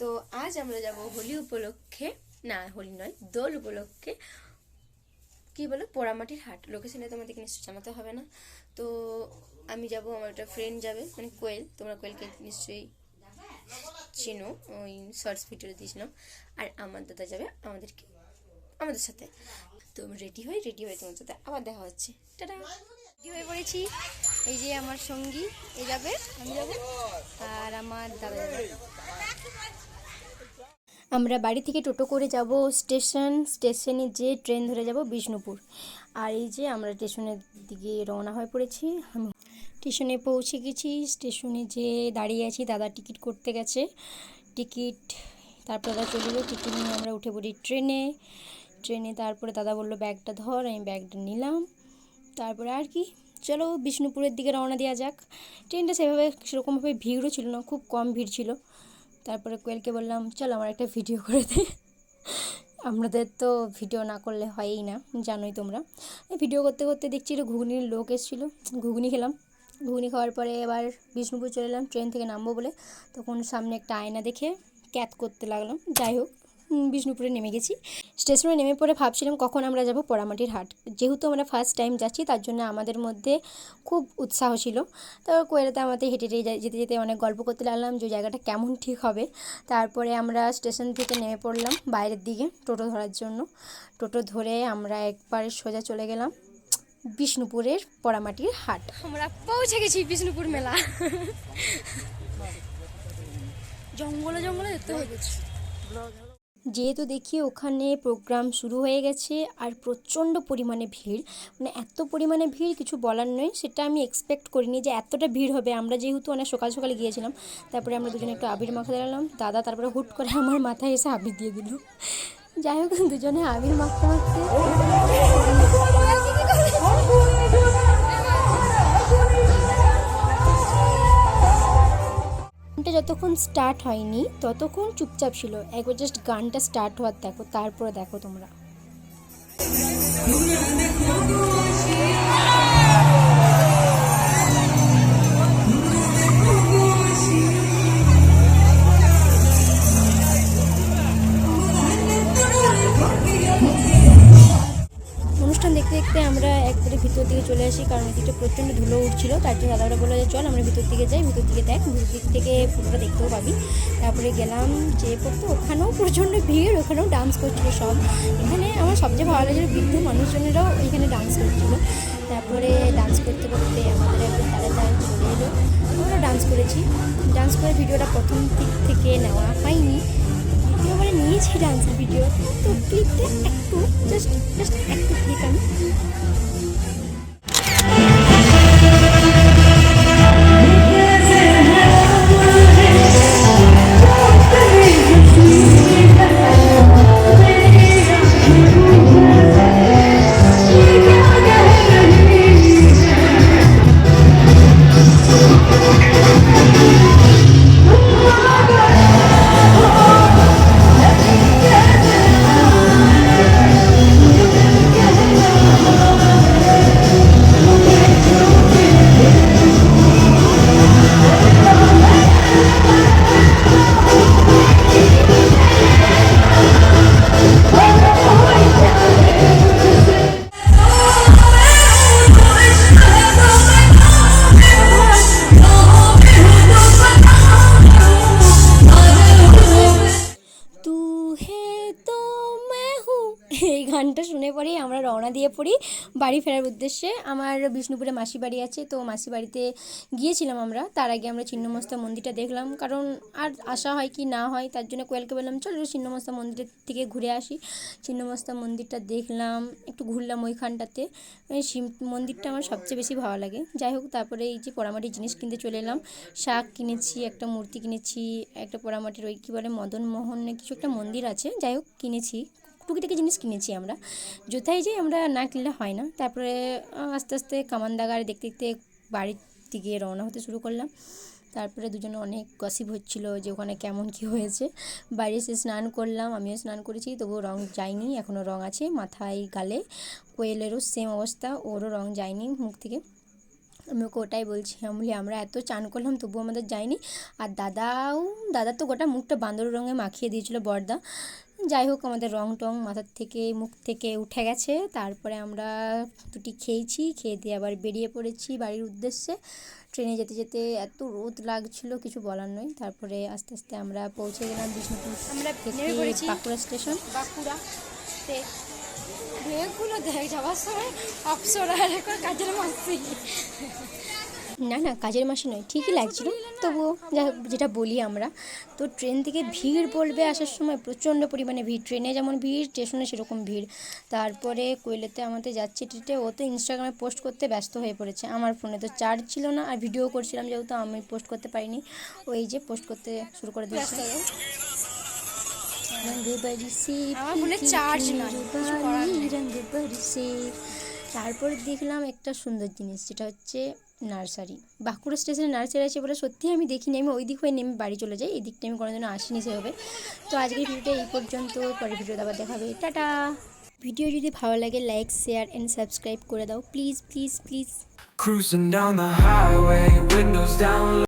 তো আজ আমরা যাব হোলি উপলক্ষে, না, হোলি নয়, দোল উপলক্ষে, কি বলো? পোড়ামাটির হাট। লোকেশনে তোমাদেরকে নিশ্চয়ই জানাতে হবে না। তো আমি যাব, আমার একটা ফ্রেন্ড যাবে মানে কোয়েল। তোমরা কোয়েলকে নিশ্চয়ই চিনো, ওই শর্টস ভিডিও দিয়েছিলাম। আর আমার দাদা যাবে আমাদেরকে, আমাদের সাথে। তো রেডি হই রেডি হয়ে তোমার সাথে আবার দেখা হচ্ছে। টাটা। রেডি হয়ে পড়েছি। এই যে আমার সঙ্গী, এ যাবে, আমি যাব। আর আমার দাদা যাবে আমরা বাড়ি থেকে টোটো করে যাব স্টেশন, স্টেশনে যে ট্রেন ধরে যাব বিষ্ণুপুর। আর এই যে আমরা স্টেশনের দিকে রওনা হয়ে পড়েছি। আমি স্টেশনে পৌঁছে গেছি। স্টেশনে যে দাঁড়িয়ে আছি। দাদা টিকিট করতে গেছে। টিকিট, তারপর দাদা চলে গেলো। টিকিট নিয়ে আমরা উঠে পড়ি ট্রেনে। ট্রেনে তারপরে দাদা বলল, ব্যাগটা ধর, আমি ব্যাগটা নিলাম। তারপরে আর কি, চলো বিষ্ণুপুরের দিকে রওনা দেওয়া যাক। ট্রেনটা সেভাবে সেরকমভাবে ভিড়ও ছিল না, খুব কম ভিড় ছিল। তারপরে কোয়েলকে বললাম, চল আমার একটা ভিডিও করে দে। আমাদের তো ভিডিও না করলে হয়ই না, জানোই তোমরা। ভিডিও করতে করতে দেখছি একটু ঘুগনির লোক এসেছিল। ঘুগনি খেলাম। ঘুগনি খাওয়ার পরে এবার বিষ্ণুপুর চলে এলাম, ট্রেন থেকে নামবো বলে। তখন সামনে একটা আয়না দেখে ক্যাত করতে লাগলাম। যাই হোক বিষ্ণুপুরে নেমে গেছি। স্টেশনে নেমে পড়ে ভাবছিলাম কখন আমরা যাব পোড়ামাটির হাট। যেহেতু আমরা ফার্স্ট টাইম যাচ্ছি তার জন্য আমাদের মধ্যে খুব উৎসাহ ছিল। তারপর কোয়েলাতে আমাদের হেঁটে হেঁটে যেতে যেতে অনেক গল্প করতে লাগলাম যে জায়গাটা কেমন ঠিক হবে। তারপরে আমরা স্টেশন থেকে নেমে পড়লাম বাইরের দিকে টোটো ধরার জন্য। টোটো ধরে আমরা একবার সোজা চলে গেলাম বিষ্ণুপুরের পোড়ামাটির হাট। আমরা পৌঁছে গেছি বিষ্ণুপুর মেলা। জঙ্গলে জঙ্গলে যেতে হয়ে গেছে যেহেতু দেখি ওখানে প্রোগ্রাম শুরু হয়ে গেছে আর প্রচণ্ড পরিমাণে ভিড় মানে এত পরিমাণে ভিড় কিছু বলার নয় সেটা আমি এক্সপেক্ট করিনি যে এতটা ভিড় হবে। আমরা যেহেতু অনেক সকাল সকালে গিয়েছিলাম, তারপরে আমরা দুজনে একটু আবির মাখা দাঁড়ালাম, দাদা তারপরে হুট করে আমার মাথায় এসে আবির দিয়ে দিল। যাই হোক, দুজনে আবির মাখতে মাখতে স্টার্ট হয়নি ততক্ষণ চুপচাপ ছিল। একবার জাস্ট গানটা স্টার্ট হওয়ার দেখো তারপরে দেখো তোমরা। দেখতে আমরা একবারে ভিতর দিকে চলে আসি, কারণ এদিকটা প্রচণ্ড ধুলো উঠছিল, তার জন্য দাদারা বলল যে, চল আমরা ভিতর দিকে যাই, ভিতর দিকে দেখ, ভিতর দিক থেকে পুরোটা দেখতেও পাবি। তারপরে গেলাম যে পড়তো ওখানেও প্রচণ্ড ভিড়, ওখানেও ডান্স করছিল সব। এখানে আমার সবচেয়ে ভালো লাগছিল, বৃদ্ধ মানুষজনেরাও এখানে ডান্স করছিল। তারপরে ডান্স করতে করতে আমাদের একটু তাড়াতাড়ি চলে এলো। আমরা ডান্স করেছি। ডান্স করে ভিডিওটা প্রথম দিক থেকে নেওয়া হয়নি। দ্বিতীয়বারে নিয়েছি ডান্সের ভিডিও তো ক্লিপটা একটু জাস্ট জাস্ট একটু ক্লিক আমি এই গানটা শুনে পরেই আমরা রওনা দিয়ে পড়ি বাড়ি ফেরার উদ্দেশ্যে। আমার বিষ্ণুপুরে মাসি বাড়ি আছে, তো মাসি বাড়িতে গিয়েছিলাম আমরা। তার আগে আমরা ছিন্নমস্তা মন্দিরটা দেখলাম, কারণ আর আসা হয় কি না হয়, তার জন্য কোয়েলকে বললাম, চলো ছিন্নমস্তা মন্দিরের থেকে ঘুরে আসি। ছিন্নমস্তা মন্দিরটা দেখলাম, একটু ঘুরলাম ওইখানটাতে। ওই শিব মন্দিরটা আমার সবচেয়ে বেশি ভালো লাগে। যাই হোক, তারপরে এই যে পোড়ামাটির জিনিস কিনতে চলে এলাম। শাক কিনেছি, একটা মূর্তি কিনেছি, একটা পোড়ামাটির ওই কী বলে মদন মোহন কিছু একটা মন্দির আছে। যাই হোক, কিনেছি। টুকিটাকি জিনিস কিনেছি আমরা। যোথায় যাই আমরা না কিনলে হয় না। তারপরে আস্তে আস্তে কামানদাগার দেখতে দেখতে বাড়ির দিকে রওনা হতে শুরু করলাম। তারপরে দুজনে অনেক গসিপ হচ্ছিল যে ওখানে কেমন কি হয়েছে। বাড়ি এসে স্নান করলাম, আমিও স্নান করেছি, তবুও রং যায়নি এখনও রং আছে, মাথায়, গালে, কোয়েলেরও সেম অবস্থা, ওরও রং যায়নি মুখ থেকে। আমি ওকে ওটাই বলছি বলি, আমরা এত চান করলাম, তবুও আমাদের যায়নি। আর দাদাও, দাদা তো গোটা মুখটা বান্দর রঙে মাখিয়ে দিয়েছিল বর্দা। যাই হোক আমাদের রং টং মাথার থেকে মুখ থেকে উঠে গেছে। তারপরে আমরা দুটি খেয়েছি খেয়ে দিয়ে আবার বেরিয়ে পড়েছি বাড়ির উদ্দেশ্যে। ট্রেনে যেতে যেতে এত রোদ লাগছিল কিছু বলার নয় তারপরে আস্তে আস্তে আমরা পৌঁছে গেলাম বিষ্ণুপুর আমরা থেকে। বাঁকুড়া স্টেশন। বাঁকুড়াতে। মেয়েগুলো দেখ যাওয়ার সময় অপসরা কাজের মাসি না না কাজের মাসে নয় ঠিকই লাগছিল। তবুও যা যেটা বলি আমরা তো ট্রেন থেকে ভিড় বলবে আসার সময় প্রচণ্ড পরিমাণে ভিড়। ট্রেনে যেমন ভিড় স্টেশনে সেরকম ভিড়। তারপরে কৈলাতে আমাদের যাচ্ছে টিটে ও তো ইনস্টাগ্রামে পোস্ট করতে ব্যস্ত হয়ে পড়েছে। আমার ফোনে তো চার্জ ছিল না আর ভিডিও করছিলাম যেহেতু আমি পোস্ট করতে পারিনি। ওই যে পোস্ট করতে শুরু করে দিয়েছে। রঙ বরসে তারপরে দেখলাম একটা সুন্দর জিনিস, যেটা হচ্ছে নার্সারি। বাঁকুড়া স্টেশনে নার্সারি আছে বলে সত্যি আমি দেখিনি। আমি ওই দিক হয়ে নেমে বাড়ি চলে যাই, এই দিকটা আমি কোনোদিনও আসিনি সেভাবে। তো আজকের ভিডিওটা এই পর্যন্ত, পরের ভিডিওটা আবার দেখাবে টাটা! ভিডিও যদি ভালো লাগে লাইক শেয়ার অ্যান্ড সাবস্ক্রাইব করে দাও। Please please please